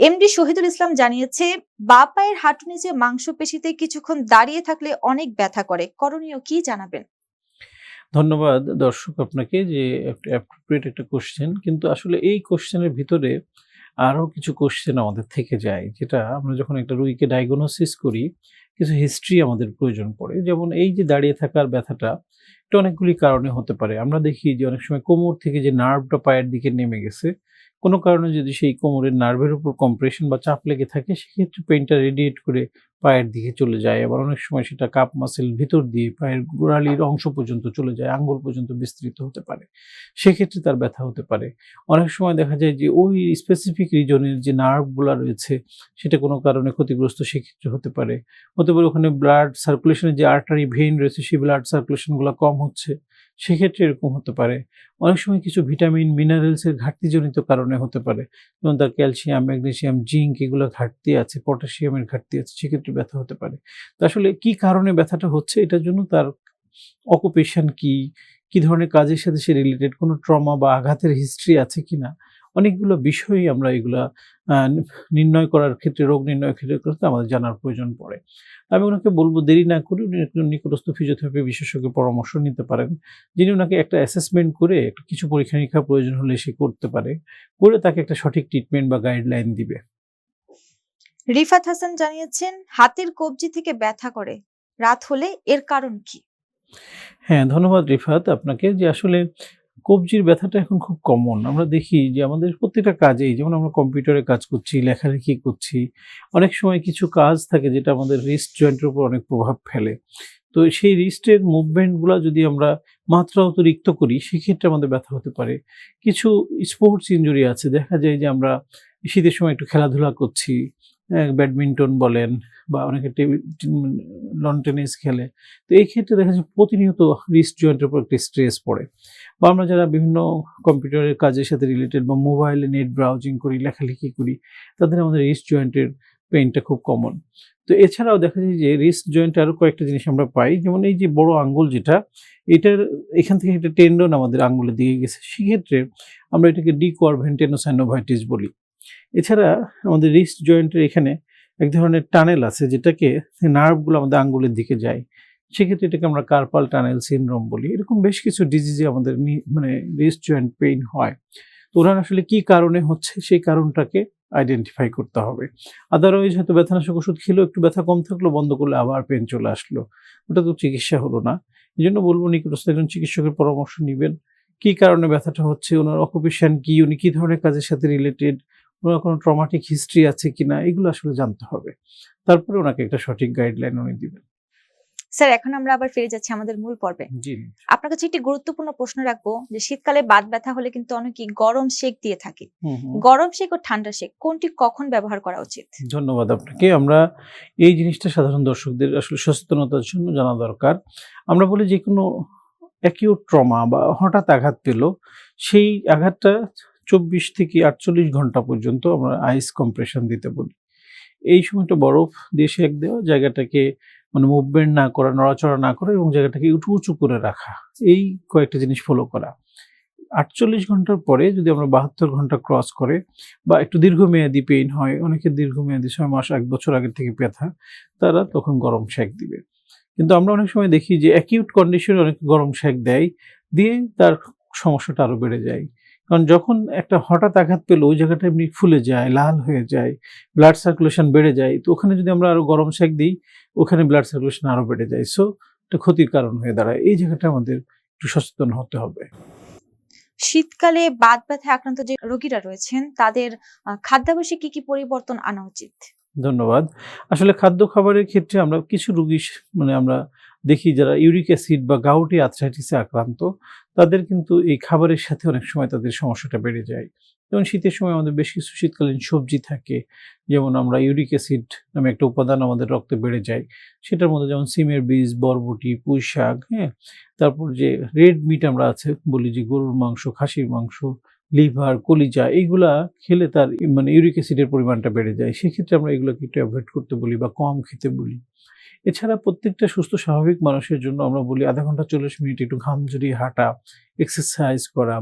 MD Shahidul Islam জানিয়েছে বা পায়ের হাঁটু নিচে মাংসপেশিতে কিছুক্ষণ দাঁড়িয়ে থাকলে অনেক ব্যথা করে। করণীয় কি জানাবেন? ধন্যবাদ দর্শক আপনাকে যে অ্যাপ্রোপ্রিয়েট একটা কোশ্চেন কিন্তু আসলে এই কোশ্চেনের ভিতরে আরও কিছু কোশ্চেন আমাদের থেকে যায়, যেটা আমরা যখন একটা রুগীকে ডায়াগনোসিস করি, কিছু হিস্ট্রি আমাদের প্রয়োজন পড়ে। যেমন এই যে দাঁড়িয়ে থাকার ব্যথাটা, এটা অনেকগুলি কারণে হতে পারে। আমরা দেখি যে অনেক সময় কোমর থেকে যে নার্ভটা পায়ের দিকে নেমে গেছে কোনো কারণে যদি সেই কোমরের নার্ভের উপর কম্প্রেশন বা চাপ লেগে থাকে, সেক্ষেত্রে পেইনটা রেডিয়েট করে পায়ের দিকে চলে যায়। আবার অনেক সময় সেটা কাপ মাসেল ভিতর দিয়ে পায়ের গোড়ালির অংশ পর্যন্ত চলে যায়, আঙ্গুল পর্যন্ত বিস্তৃত হতে পারে। সেক্ষেত্রে তার ব্যথা হতে পারে। অনেক সময় দেখা যায় যে ওই স্পেসিফিক রিজনের যে নার্ভগুলো রয়েছে, সেটা কোনো কারণে ক্ষতিগ্রস্ত সেক্ষেত্রে হতে পারে। হতে পারে ওখানে ব্লাড সার্কুলেশনের যে আর্টারি ভেইন রয়েছে, সেই ব্লাড সার্কুলেশনগুলো কম হচ্ছে। সেক্ষেত্রে এরকম হতে পারে। অনেক সময় কিছু ভিটামিন মিনারেলসের ঘাটতিজনিত কারণে হতে পারে। যেমন তার ক্যালসিয়াম ম্যাগনেশিয়াম জিঙ্ক এগুলো ঘাটতি আছে পটাশিয়ামের ঘাটতি আছে, সেক্ষেত্রে ব্যথা হতে পারে। তো আসলে কি কারণে ব্যথাটা হচ্ছে এটার জন্য? তার অকুপেশন কি? কি ধরনের কাজের সাথে সে রিলেটেড কোনো ট্রমা বা আঘাতের হিস্ট্রি আছে কিনা? অনেকগুলো বিষয়ই আমরা এগুলা নির্ণয় করার ক্ষেত্রে রোগ নির্ণয়ের ক্ষেত্রে করতে আমাদের জানার প্রয়োজন পড়ে। আমি ওনাকে বলব দেরি না করে উনি একজন নিকটস্থ ফিজিওথেরাপি বিশেষজ্ঞের পরামর্শ নিতে পারেন যিনি ওনাকে একটা অ্যাসেসমেন্ট করে একটা কিছু পরীক্ষা নিরীক্ষা প্রয়োজন হলে সে করতে পারে করে তাকে একটা সঠিক ট্রিটমেন্ট বা গাইডলাইন দিবে। রিফাত হাসান জানিয়েছেন হাতের কবজি থেকে ব্যথা করে রাত হলে এর কারণ কি? হ্যাঁ ধন্যবাদ রিফাত আপনাকে যে আসলে কবজির ব্যথাটা এখন খুব কমন আমরা দেখি যে আমাদের প্রত্যেকটা কাজেই, যেমন আমরা কম্পিউটারে কাজ করছি, লেখালেখি করছি, অনেক সময় কিছু কাজ থাকে যেটা আমাদের রিস্ট জয়েন্টের উপর অনেক প্রভাব ফেলে। তো সেই রিস্টের মুভমেন্টগুলো যদি আমরা মাত্রা অতিরিক্ত করি, সেক্ষেত্রে আমাদের ব্যথা হতে পারে। কিছু স্পোর্টস ইনজুরি আছে, দেখা যায় যে আমরা শীতের সময় একটু খেলাধুলা করছি ব্যাডমিন্টন বলেন বা অনেকে লন টেনিস খেলে। তো এই ক্ষেত্রে দেখা যায় প্রতিনিয়ত রিস্ট জয়েন্টের উপর একটা স্ট্রেস পড়ে। বা আমরা যারা বিভিন্ন কম্পিউটারের কাজের সাথে রিলেটেড বা মোবাইলে নেট ব্রাউজিং করি, লেখালেখি করি, তাদের আমাদের রিস্ট জয়েন্টের পেইনটা খুব কমন তো এছাড়াও দেখা যায় যে রিস্ট জয়েন্টে আরও কয়েকটা জিনিস আমরা পাই। যেমন এই যে বড় আঙ্গুল যেটা, এটার এখান থেকে একটা টেন্ডন আমাদের আঙ্গুলের দিকে গেছে। সেক্ষেত্রে আমরা এটাকে ডিকোয়ারভেন্টেনোসাইনোভাইটিস বলি। এছাড়া আমাদের রিস্ট জয়েন্টের এখানে এক ধরনের টানেল আছে, যেটাকে নার্ভগুলো আমাদের আঙ্গুলের দিকে যায়। সেক্ষেত্রে এটাকে আমরা কার্পাল টানেল সিনড্রোম বলি। এরকম বেশ কিছু ডিজিজে আমাদের মানে রিস্ট জয়েন্ট পেইন হয়। তো ওনার আসলে কি কারণে হচ্ছে, সেই কারণটাকে আইডেন্টিফাই করতে হবে। আদারওয়াইজ হয়তো ব্যথানাশক ওষুধ খেলেও একটু ব্যথা কম থাকল, বন্ধ করলে আবার পেন চলে আসলো। ওটা তো চিকিৎসা হলো না। এই জন্য বলব, নিকটস্থ একজন চিকিৎসকের পরামর্শ নেবেন। কি কারণে ব্যথাটা হচ্ছে, ওনার অকুপেশন কি, উনি কী ধরনের কাজের সাথে রিলেটেড ওনার কোনো ট্রমাটিক হিস্ট্রি আছে কিনা এগুলো আসলে জানতে হবে। তারপরে ওনাকে একটা সঠিক গাইডলাইন উনি দিবেন। স্যার এখন আমরা আবার ফিরে যাচ্ছি আমাদের মূল পর্বে। জি। আপনার কাছে একটি গুরুত্বপূর্ণ প্রশ্ন রাখব যে শীতকালে বাত ব্যথা হলে কিন্তু অনেকেই গরম শেক দিয়ে থাকে। গরম শেক ও ঠান্ডা শেক কোনটি কখন ব্যবহার করা উচিত? ধন্যবাদ আপনাকে। আমরা এই জিনিসটা সাধারণ দর্শকদের আসলে সচেতনতার জন্য জানা দরকার। আমরা বলি যে কোনো অ্যাকিউট ট্রমা বা হঠাৎ আঘাত পেল সেই আঘাতটা চব্বিশ থেকে আটচল্লিশ ঘণ্টা পর্যন্ত আমরা আইস কম্প্রেশন দিতে বলি। এই সময়টা বরফ দিয়ে সেক দেওয়া, জায়গাটাকে মানে মুভমেন্ট না করা, নড়াচড়া না করা এবং জায়গাটাকে উঁচু উঁচু করে রাখা, এই কয়েকটা জিনিস ফলো করা। আটচল্লিশ ঘণ্টার পরে যদি আমরা বাহাত্তর ঘণ্টা ক্রস করে বা একটু দীর্ঘমেয়াদী পেইন হয় অনেকের দীর্ঘমেয়াদী ছয় মাস, এক বছর আগের থেকে ব্যথা, তারা তখন গরম শেক দিবে। কিন্তু আমরা অনেক সময় দেখি যে অ্যাকিউট কন্ডিশনে অনেক গরম শেক দেয়, দিয়ে তার সমস্যাটা আরও বেড়ে যায়। কারণ যখন একটা হঠাৎ আঘাত পেল ওই জায়গাটা এমনি ফুলে যায় লাল হয়ে যায় ব্লাড সার্কুলেশন বেড়ে যায় তো ওখানে যদি আমরা আরও গরম শেক দিই ওখানে ব্লাড সার্কুলেশন আরও বেড়ে যায়। সো এটা ক্ষতির কারণ হয়ে দাঁড়ায়। এই জায়গাটা আমাদের একটু সচেতন হতে হবে। শীতকালে বাত ব্যথায় আক্রান্ত যে রোগীরা রয়েছেন তাদের খাদ্যাভ্যাসে কি কি পরিবর্তন আনা উচিত? ধন্যবাদ। আসলে খাদ্য খাবারের ক্ষেত্রে আমরা কিছু রোগী মানে আমরা দেখি যারা ইউরিক অ্যাসিড বা গাউটি আর্থ্রাইটিসে আক্রান্ত, তাদের কিন্তু এই খাবারের সাথে অনেক সময় তাদের সমস্যাটা বেড়ে যায়। যেমন শীতের সময় আমাদের বেশ কিছু শীতকালীন সবজি থাকে, যেমন আমরা ইউরিক অ্যাসিড নামে একটা উপাদান আমাদের রক্তে বেড়ে যায়। সেটার মধ্যে যেমন সিমের বীজ, বরবটি পুঁই শাক হ্যাঁ? তারপর যে রেড মিট আমরা আছে, বলি যে গরুর মাংস, খাসির মাংস, লিভার, কলিজা, এইগুলা খেলে তার মানে ইউরিক অ্যাসিডের পরিমাণটা বেড়ে যায়। সেক্ষেত্রে আমরা এগুলোকে একটু অ্যাভয়েড করতে বলি বা কম খেতে বলি। এছাড়া প্রত্যেকটা সুস্থ, স্বাভাবিক মানুষের জন্য আমরা বলি আধা ঘণ্টা চল্লিশ মিনিট একটু ঘাম জড়িয়ে হাঁটা এক্সারসাইজ করা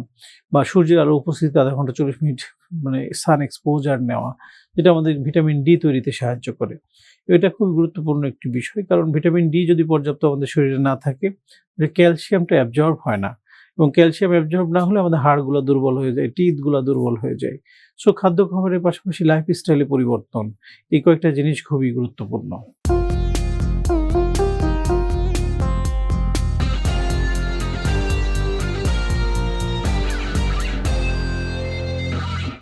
বা সূর্যের আলো উপস্থিতিতে আধা ঘণ্টা চল্লিশ মিনিট মানে সান এক্সপোজার নেওয়া, যেটা আমাদের ভিটামিন ডি তৈরিতে সাহায্য করে। এটা খুব গুরুত্বপূর্ণ একটি বিষয়, কারণ ভিটামিন ডি যদি পর্যাপ্ত আমাদের শরীরে না থাকে ক্যালসিয়ামটা অ্যাবজর্ব হয় না। এবং ক্যালসিয়াম অ্যাবজর্ব না হলে আমাদের হাড়গুলো দুর্বল হয়ে যায় টিথগুলো দুর্বল হয়ে যায়। সো খাদ্য খাবারের পাশাপাশি লাইফস্টাইলে পরিবর্তন, এই কয়েকটা জিনিস খুবই গুরুত্বপূর্ণ।